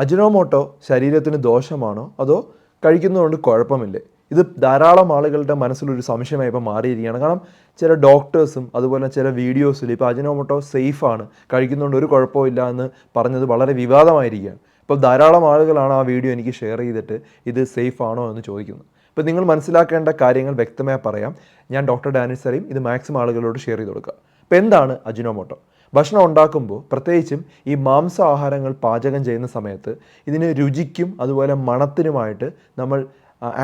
Ajinomoto ശരീരത്തിന് ദോഷമാണോ? അതോ കഴിക്കുന്നതുകൊണ്ട് കുഴപ്പമില്ലേ? ഇത് ധാരാളം ആളുകളുടെ മനസ്സിലൊരു സംശയമായി ഇപ്പോൾ മാറിയിരിക്കുകയാണ്. കാരണം ചില ഡോക്ടേഴ്സും അതുപോലെ ചില വീഡിയോസിൽ ഇപ്പോൾ അജിനോമോട്ടോ സേഫാണ്. കഴിക്കുന്നതുകൊണ്ട് ഒരു കുഴപ്പമില്ല എന്ന് പറഞ്ഞത് വളരെ വിവാദമായിരിക്കുകയാണ്. ഇപ്പോൾ ധാരാളം ആളുകളാണ് ആ വീഡിയോ എനിക്ക് ഷെയർ ചെയ്തിട്ട് ഇത് സേഫ് ആണോ എന്ന് ചോദിക്കുന്നത്. ഇപ്പോൾ നിങ്ങൾ മനസ്സിലാക്കേണ്ട കാര്യങ്ങൾ വ്യക്തമായി പറയാം. ഞാൻ ഡോക്ടർ ഡാനിസ് സലീം ഇത് മാക്സിമം ആളുകളോട് ഷെയർ ചെയ്ത് കൊടുക്കുക അപ്പോൾ എന്താണ് അജിനോമോട്ടോ? ഭക്ഷണം ഉണ്ടാക്കുമ്പോൾ പ്രത്യേകിച്ചും ഈ മാംസാഹാരങ്ങൾ പാചകം ചെയ്യുന്ന സമയത്ത് ഇതിന് രുചിക്കും അതുപോലെ മണത്തിനുമായിട്ട് നമ്മൾ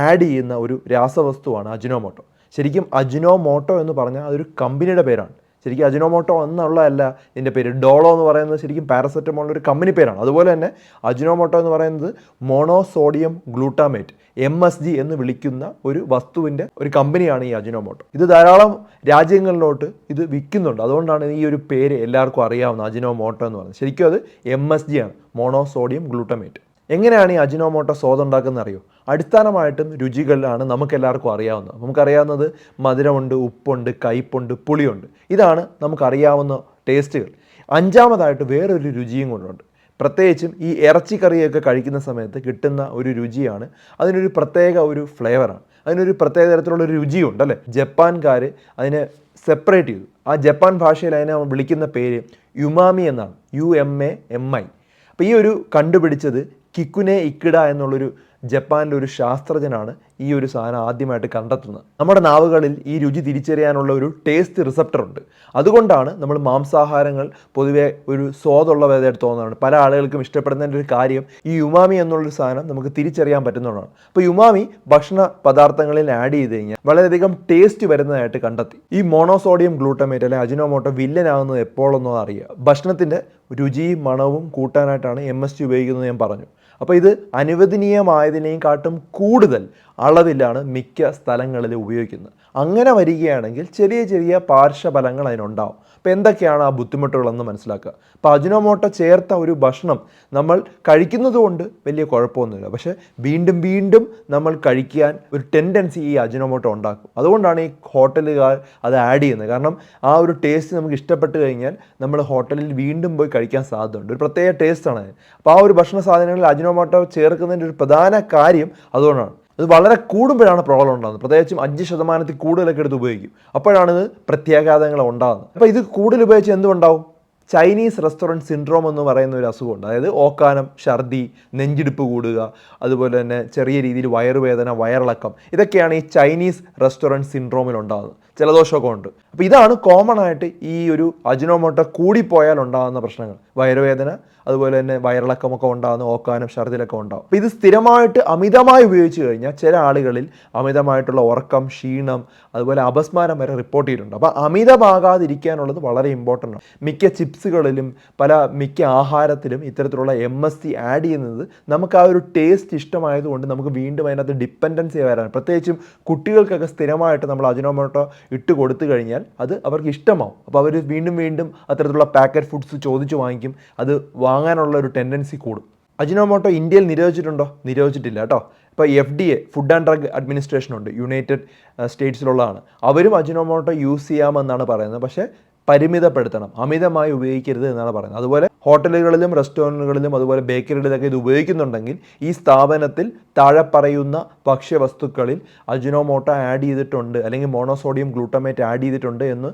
ആഡ് ചെയ്യുന്ന ഒരു രാസവസ്തുവാണ് അജിനോമോട്ടോ. ശരിക്കും അജിനോമോട്ടോ എന്ന് പറഞ്ഞാൽ അതൊരു കമ്പനിയുടെ പേരാണ്. ശരിക്കും അജിനോമോട്ടോ എന്നുള്ളതല്ല ഇതിന്റെ പേര് ഡോളോ എന്ന് പറയുന്നത് ശരിക്കും പാരസെറ്റമോളിന്റെ ഒരു കമ്പനി പേരാണ്. അതുപോലെ തന്നെ അജിനോമോട്ടോ എന്ന് പറയുന്നത് monosodium glutamate M S G എന്ന് വിളിക്കുന്ന ഒരു വസ്തുവിന്റെ ഒരു കമ്പനിയാണ് ഈ അജിനോമോട്ടോ. ഇത് ധാരാളം രാജ്യങ്ങളിലോട്ട് ഇത് വിൽക്കുന്നുണ്ട്. അതുകൊണ്ടാണ് ഈ ഒരു പേര് എല്ലാവർക്കും അറിയാവുന്ന അജിനോമോട്ടോ എന്ന് പറയുന്നത്. ശരിക്കും അത് എം എസ് ജി ആണ് മോണോസോഡിയം ഗ്ലൂട്ടമേറ്റ്. എങ്ങനെയാണ് ഈ അജിനോമോട്ടോ സ്വാദുണ്ടാക്കുന്നത് അറിയോ അടിസ്ഥാനമായിട്ടും രുചികളിലാണ് നമുക്കെല്ലാവർക്കും അറിയാവുന്നത്. നമുക്കറിയാവുന്നത് മധുരമുണ്ട് ഉപ്പുണ്ട് കയ്പുണ്ട് പുളിയുണ്ട്. ഇതാണ് നമുക്കറിയാവുന്ന ടേസ്റ്റുകൾ. അഞ്ചാമതായിട്ട് വേറൊരു രുചിയും കൊണ്ടുണ്ട്. പ്രത്യേകിച്ചും ഈ ഇറച്ചിക്കറിയൊക്കെ കഴിക്കുന്ന സമയത്ത് കിട്ടുന്ന ഒരു രുചിയാണ്. അതിനൊരു പ്രത്യേക ഒരു ഫ്ലേവറാണ്. അതിനൊരു പ്രത്യേക തരത്തിലുള്ള ഒരു രുചിയുണ്ട് അല്ലേ? ജപ്പാൻകാർ അതിനെ സെപ്പറേറ്റ് ചെയ്തു. ആ ജപ്പാൻ ഭാഷയിൽ അതിനെ വിളിക്കുന്ന പേര് യുമാമി എന്നാണ്. U M A M I. അപ്പോൾ ഈ ഒരു കണ്ടുപിടിച്ചത് കിക്കുനെ ഇക്കിഡ എന്നുള്ളൊരു ജപ്പാനിലെ ഒരു ശാസ്ത്രജ്ഞനാണ് ഈ ഒരു സാധനം ആദ്യമായിട്ട് കണ്ടെത്തുന്നത്. നമ്മുടെ നാവുകളിൽ ഈ രുചി തിരിച്ചറിയാനുള്ള ഒരു ടേസ്റ്റ് റിസപ്റ്റർ ഉണ്ട്. അതുകൊണ്ടാണ് നമ്മൾ മാംസാഹാരങ്ങൾ പൊതുവെ ഒരു സ്വാദുള്ളതായിട്ട് തോന്നുന്നതാണ് പല ആളുകൾക്കും ഇഷ്ടപ്പെടുന്നതിന്റെ ഒരു കാര്യം ഈ യുമാമി എന്നുള്ളൊരു സാധനം നമുക്ക് തിരിച്ചറിയാൻ പറ്റുന്നതാണ്. അപ്പോൾ യുമാമി ഭക്ഷണ പദാർത്ഥങ്ങളിൽ ആഡ് ചെയ്ത് കഴിഞ്ഞാൽ വളരെയധികം ടേസ്റ്റ് വരുന്നതായിട്ട് കണ്ടെത്തി. ഈ മോണോസോഡിയം ഗ്ലൂട്ടമേറ്റ് അല്ലെങ്കിൽ അജിനോമോട്ടോ വില്ലനാകുന്നത് എപ്പോഴെന്നോ അറിയുക ഭക്ഷണത്തിന്റെ രുചിയും മണവും കൂട്ടാനായിട്ടാണ് എം എസ് ടി ഉപയോഗിക്കുന്നത് ഞാൻ പറഞ്ഞു. അപ്പോൾ ഇത് അനുവദനീയമായതിനേയും കാട്ടും കൂടുതൽ. അളവിലാണ് മിക്ക സ്ഥലങ്ങളിലും ഉപയോഗിക്കുന്നത്. അങ്ങനെ വരികയാണെങ്കിൽ ചെറിയ ചെറിയ പാർശ്വഫലങ്ങൾ അതിനുണ്ടാവും. അപ്പോൾ എന്തൊക്കെയാണ് ആ ബുദ്ധിമുട്ടുകളെന്ന് മനസ്സിലാക്കുക. അപ്പോൾ അജിനോമോട്ട ചേർത്ത ഒരു ഭക്ഷണം നമ്മൾ കഴിക്കുന്നത് കൊണ്ട് വലിയ കുഴപ്പമൊന്നുമില്ല. പക്ഷേ വീണ്ടും വീണ്ടും നമ്മൾ കഴിക്കാൻ ഒരു ടെൻഡൻസി ഈ അജിനോമോട്ട ഉണ്ടാക്കും. അതുകൊണ്ടാണ് ഈ ഹോട്ടലുകാർ അത് ആഡ് ചെയ്യുന്നത്. കാരണം ആ ഒരു ടേസ്റ്റ് നമുക്ക് ഇഷ്ടപ്പെട്ട് കഴിഞ്ഞാൽ നമ്മൾ ഹോട്ടലിൽ വീണ്ടും പോയി കഴിക്കാൻ സാധ്യതയുണ്ട്. ഒരു പ്രത്യേക ടേസ്റ്റാണ് അപ്പോൾ ആ ഒരു ഭക്ഷണ സാധനങ്ങളിൽ അജിനോമോട്ടോ ചേർക്കുന്നതിന്റെ ഒരു പ്രധാന കാര്യം അതുകൊണ്ടാണ്. ഇത് വളരെ കൂടുമ്പോഴാണ് പ്രോബ്ലം ഉണ്ടാകുന്നത്. പ്രത്യേകിച്ചും അഞ്ച് ശതമാനത്തിൽ കൂടുതലൊക്കെ എടുത്ത് ഉപയോഗിക്കും. അപ്പോഴാണ് ഇത് പ്രത്യാഘാതങ്ങൾ ഉണ്ടാകുന്നത്. അപ്പോൾ ഇത് കൂടുതൽ ഉപയോഗിച്ച് എന്തുണ്ടാവും? ചൈനീസ് റെസ്റ്റോറന്റ് സിൻഡ്രോം എന്ന് പറയുന്ന ഒരു അസുഖമുണ്ട്. അതായത് ഓക്കാനം ഛർദി നെഞ്ചിടിപ്പ് കൂടുക അതുപോലെ തന്നെ ചെറിയ രീതിയിൽ വയറുവേദന വയറിളക്കം. ഇതൊക്കെയാണ് ഈ ചൈനീസ് റെസ്റ്റോറന്റ് സിൻഡ്രോമിൽ ഉണ്ടാകുന്നത്. ജലദോഷമൊക്കെ ഉണ്ട്. അപ്പോൾ ഇതാണ് കോമൺ ആയിട്ട് ഈ ഒരു അജിനോമോട്ടോ കൂടിപ്പോയാൽ ഉണ്ടാകുന്ന പ്രശ്നങ്ങൾ. വയറുവേദന അതുപോലെ തന്നെ വയറിളക്കമൊക്കെ ഉണ്ടാകുന്ന ഓക്കാനം ഛർദിലൊക്കെ ഉണ്ടാകും. അപ്പോൾ ഇത് സ്ഥിരമായിട്ട് അമിതമായി ഉപയോഗിച്ച് കഴിഞ്ഞാൽ ചില ആളുകളിൽ അമിതമായിട്ടുള്ള ഉറക്കം ക്ഷീണം അതുപോലെ അപസ്മാരം വരെ റിപ്പോർട്ട് ചെയ്തിട്ടുണ്ട്. അപ്പോൾ അമിതമാകാതിരിക്കാനുള്ളത് വളരെ ഇമ്പോർട്ടന്റ് ആണ്. മിക്ക ചിപ്സുകളിലും പല മിക്ക ആഹാരത്തിലും ഇത്തരത്തിലുള്ള എം എസ് സി ആഡ് ചെയ്യുന്നത് നമുക്ക് ആ ഒരു ടേസ്റ്റ് ഇഷ്ടമായതുകൊണ്ട് നമുക്ക് വീണ്ടും അതിനകത്ത് ഡിപ്പെൻഡൻസി വരാൻ പ്രത്യേകിച്ചും കുട്ടികൾക്കൊക്കെ സ്ഥിരമായിട്ട് നമ്മൾ അജിനോമോട്ടോ ഇട്ട് കൊടുത്തു കഴിഞ്ഞാൽ അത് അവർക്ക് ഇഷ്ടമാവും. അപ്പോൾ അവർ വീണ്ടും വീണ്ടും അത്തരത്തിലുള്ള പാക്കറ്റ് ഫുഡ്സ് ചോദിച്ചു വാങ്ങിക്കും. അത് വാങ്ങാനുള്ള ഒരു ടെൻഡൻസി കൂടും. അജിനോമോട്ടോ ഇന്ത്യയിൽ നിരോധിച്ചിട്ടുണ്ടോ? നിരോധിച്ചിട്ടില്ല കേട്ടോ. ഇപ്പോൾ F D A food and drug administration ഉണ്ട്. യുണൈറ്റഡ് സ്റ്റേറ്റ്സിലുള്ളതാണ് അവരും അജിനോമോട്ടോ യൂസ് ചെയ്യാമെന്നാണ് പറയുന്നത്. പക്ഷേ പരിമിതപ്പെടുത്തണം. അമിതമായി ഉപയോഗിക്കരുത് എന്നാണ് പറയുന്നത്. അതുപോലെ ഹോട്ടലുകളിലും റെസ്റ്റോറന്റുകളിലും അതുപോലെ ബേക്കറികളിലൊക്കെ ഇത് ഉപയോഗിക്കുന്നുണ്ടെങ്കിൽ ഈ സ്ഥാപനത്തിൽ താഴെ പറയുന്ന ഭക്ഷ്യവസ്തുക്കളിൽ അജിനോമോട്ട ആഡ് ചെയ്തിട്ടുണ്ട് അല്ലെങ്കിൽ മോണോസോഡിയം ഗ്ലൂട്ടമേറ്റ് ആഡ് ചെയ്തിട്ടുണ്ട് എന്ന്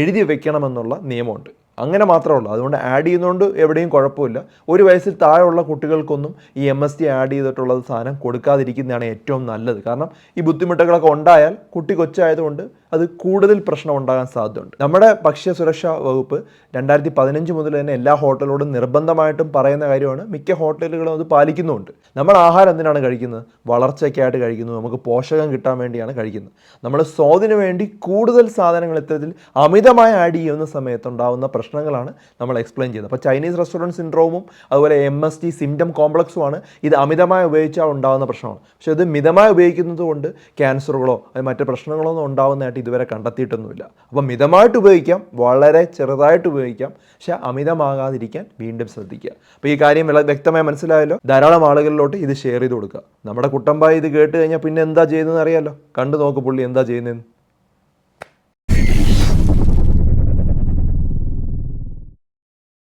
എഴുതി വെക്കണമെന്നുള്ള നിയമമുണ്ട്. അങ്ങനെ മാത്രമേ ഉള്ളൂ. അതുകൊണ്ട് ആഡ് ചെയ്യുന്നതുകൊണ്ട് എവിടെയും കുഴപ്പമില്ല. ഒരു വയസ്സിൽ താഴെയുള്ള കുട്ടികൾക്കൊന്നും ഈ എം എസ് ടി ആഡ് ചെയ്തിട്ടുള്ള സാധനം കൊടുക്കാതിരിക്കുന്നതാണ് ഏറ്റവും നല്ലത്. കാരണം ഈ ബുദ്ധിമുട്ടുകളൊക്കെ ഉണ്ടായാൽ കുട്ടി കൊച്ചായതുകൊണ്ട് അത് കൂടുതൽ പ്രശ്നം ഉണ്ടാകാൻ സാധ്യതയുണ്ട്. നമ്മുടെ ഭക്ഷ്യ സുരക്ഷാ വകുപ്പ് രണ്ടായിരത്തി പതിനഞ്ച് മുതൽ തന്നെ എല്ലാ ഹോട്ടലോടും നിർബന്ധമായിട്ടും പറയുന്ന കാര്യമാണ് മിക്ക ഹോട്ടലുകളും അത് പാലിക്കുന്നുമുണ്ട്. നമ്മൾ ആഹാരം എന്തിനാണ് കഴിക്കുന്നത്? വളർച്ചയ്ക്കായിട്ട് കഴിക്കുന്നു. നമുക്ക് പോഷകം കിട്ടാൻ വേണ്ടിയാണ് കഴിക്കുന്നത്. നമ്മൾ സ്വാദിന് വേണ്ടി കൂടുതൽ സാധനങ്ങൾ ഇത്തരത്തിൽ അമിതമായി ആഡ് ചെയ്യുന്ന സമയത്ത് ഉണ്ടാകുന്ന പ്രശ്നങ്ങളാണ് നമ്മൾ എക്സ്പ്ലെയിൻ ചെയ്യുന്നത്. അപ്പോൾ ചൈനീസ് റെസ്റ്റോറന്റ് സിൻഡ്രോമും അതുപോലെ എം എസ് ടി സിംറ്റം കോംപ്ലക്സുമാണ് ഇത് അമിതമായി ഉപയോഗിച്ചാൽ ഉണ്ടാകുന്ന പ്രശ്നമാണ്. പക്ഷേ ഇത് മിതമായി ഉപയോഗിക്കുന്നത് കൊണ്ട് ക്യാൻസറുകളോ മറ്റ് പ്രശ്നങ്ങളോ ഒന്നും ഉണ്ടാകുന്നതായിട്ട് ഇതുവരെ കണ്ടെത്തിയിട്ടൊന്നുമില്ല. അപ്പോൾ മിതമായിട്ട് ഉപയോഗിക്കാം വളരെ ചെറുതായിട്ട് ഉപയോഗിക്കാം പക്ഷേ അമിതമാകാതിരിക്കാൻ വീണ്ടും ശ്രദ്ധിക്കുക. അപ്പോൾ ഈ കാര്യം വ്യക്തമായി മനസ്സിലായല്ലോ? ധാരാളം ആളുകളിലോട്ട് ഇത് ഷെയർ ചെയ്ത് കൊടുക്കുക. നമ്മുടെ കുട്ടമ്പായി ഇത് കേട്ട് കഴിഞ്ഞാൽ പിന്നെ എന്താ ചെയ്യുന്നതെന്ന് അറിയാമല്ലോ? കണ്ടു നോക്ക് പുള്ളി എന്താ ചെയ്യുന്നതെന്ന്.